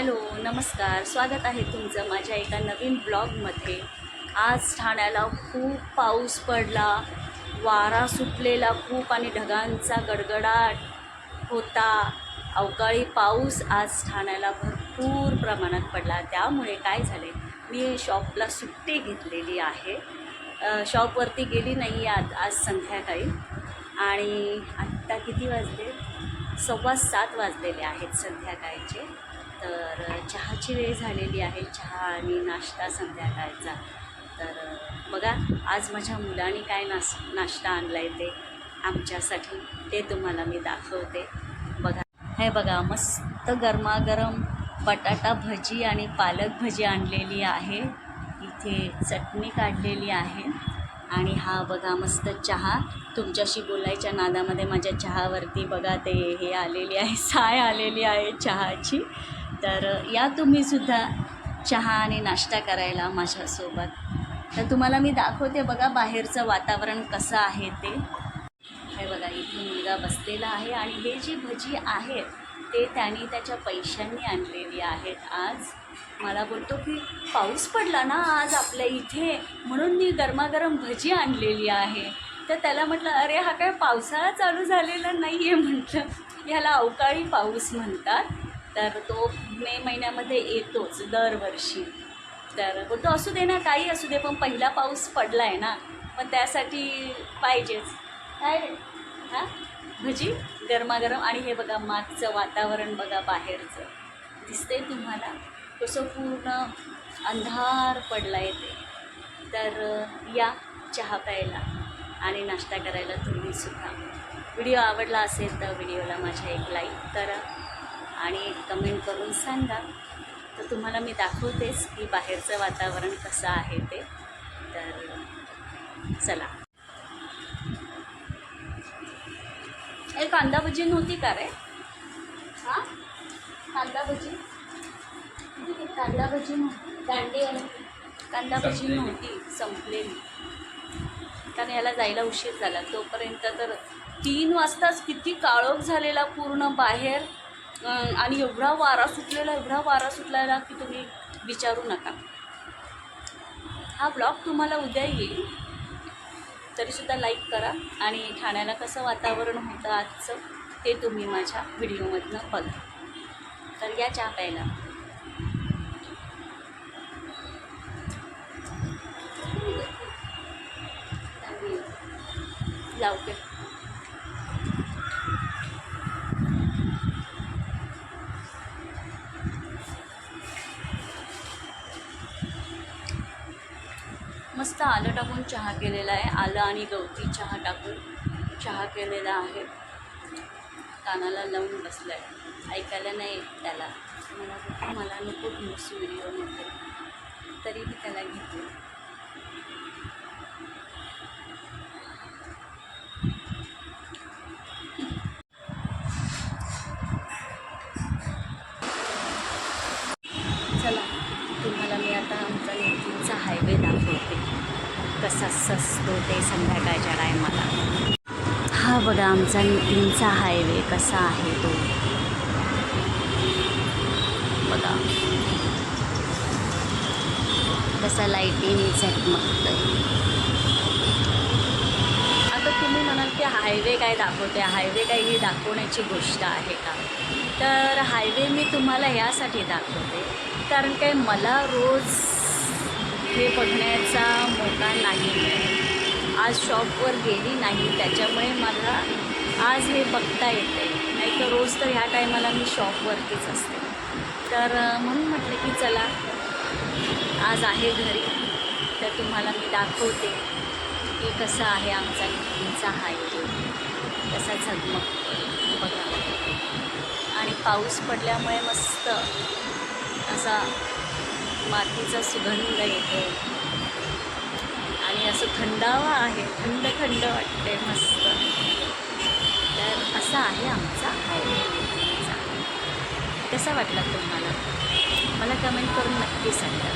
Hello नमस्कार. स्वागत आहे तुमचं माझ्या एका नवीन ब्लॉगमध्ये. आज ठाण्याला खूप पाऊस पडला. वारा सुटलेला खूप आणि ढगांचा गडगडाट होता. अवकाळी पाऊस आज ठाण्याला भरपूर प्रमाणात पडला. त्यामुळे काय झाले मी शॉपला सुट्टी घेतलेली आहे. शॉपवरती गेली नाही आज आज संध्याकाळी. आणि आत्ता किती वाजले? सव्वा सात वाजलेले आहेत संध्याकाळचे. तर चहाची वेळ झालेली आहे चहा आणि नाश्ता संध्याकाळचा. तर बघा आज माझ्या मुलाने काय नाश नाश्ता आणला आहे ते आमच्यासाठी ते तुम्हाला मी दाखवते. बघा हे बघा मस्त गरमागरम बटाटा भजी आणि पालक भजी आणलेली आहे. इथे चटणी काढलेली आहे. आणि हा बघा मस्त चहा. तुमच्याशी बोलायच्या नादामध्ये माझ्या चहावरती बघा ते हे आलेली आहे साय आलेली आहे चहाची. तर या तुम्हीसुद्धा चहा आणि नाश्ता करायला माझ्यासोबत. तर तुम्हाला मी दाखवते बघा बाहेरचं वातावरण कसं आहे ते. हे बघा इथे मुलगा बसलेला आहे आणि हे जी भजी आहेत ते त्यांनी त्याच्या पैशांनी आणलेली आहेत आज. मला बोलतो की पाऊस पडला ना आज आपल्या इथे म्हणून मी गरमागरम भजी आणलेली आहे. तर त्याला म्हटलं अरे हा काय पावसाळा चालू झालेला नाही आहे म्हटलं ह्याला अवकाळी पाऊस म्हणतात. तर तो मे महिन्यामध्ये येतोच दरवर्षी. तर बोलतो असू दे ना काही असू दे पण पहिला पाऊस पडला आहे ना मग त्यासाठी पाहिजेच. काय हां? भजी? गरमागरम? आणि हे बघा मागचं वातावरण बघा बाहेरचं. दिसते तुम्हाला? कसं पूर्ण अंधार पडला आहे ते. तर या चहा प्यायला आणि नाश्ता करायला तुम्ही सुद्धा. व्हिडिओ आवडला असेल तर व्हिडिओला माझ्या एक लाईक करा. आणि कमेंट करून सांगा. तर तुम्हाला मी दाखवतेच की बाहेरचं वातावरण कसं आहे ते. तर चला. ए कांदा भजी नव्हती का रे? हां? कांदा भजी? कांदा भजी नव्हती? दांडी कांदा भजी. नव्हती संपलेली. कारण याला जायला उशीर झाला. तोपर्यंत तर तीन वाजताच किती काळोख झालेला पूर्ण बाहेर. आणि एवढा वारा सुटलेला एवढा वारा सुटलेला की तुम्ही विचारू नका. हा ब्लॉग तुम्हाला उद्या येईल. तरीसुद्धा लाईक करा आणि ठाण्याला कसं वातावरण होतं आजचं ते तुम्ही माझ्या व्हिडिओमधनं बघा. तर या चहा प्यायला. लावते. मस्त आलं टाकून चहा केलेला आहे. आलं आणि गवती चहा टाकून चहा केलेला आहे. कानाला लावून बसलं आहे ऐकायला नाही येत त्याला. मला मला नको घेऊस व्हिडिओमध्ये तरी मी त्याला घेते चला तुम्हाला मी आता आमचा नितीनचा हायवे दाखवते कसा ते संध्याकाळच्या टायमाला हा बघा आमचा नितीनचा हायवे कसा आहे तो. बघा. कसा लाईटीने झगमगतोय आता तुम्ही म्हणाल की हायवे काय दाखवते हायवे काय ही दाखवण्याची गोष्ट आहे का? तर हायवे मी तुम्हाला यासाठी दाखवते. कारण काय मला रोज हे बघण्याचा मोका नाही. मिळेल आज शॉपवर गेली नाही त्याच्यामुळे मला आज हे बघता येते. नाही तर रोज तर ह्या टायमाला मी शॉपवरतीच असते. तर म्हणून म्हटलं की चला आज आहे घरी. तर तुम्हाला मी दाखवते की कसा आहे आमचा नितीनचा हायवे कसा झगमग बघा. आणि पाऊस पडल्यामुळे मस्त असा मातीचा सुगंध येतो. आणि असं थंडावा आहे थंड थंड वाटते मस्त. तर असा आहे आमचा हायवे कसा वाटला तुम्हाला? मला कमेंट करून नक्की सांगा.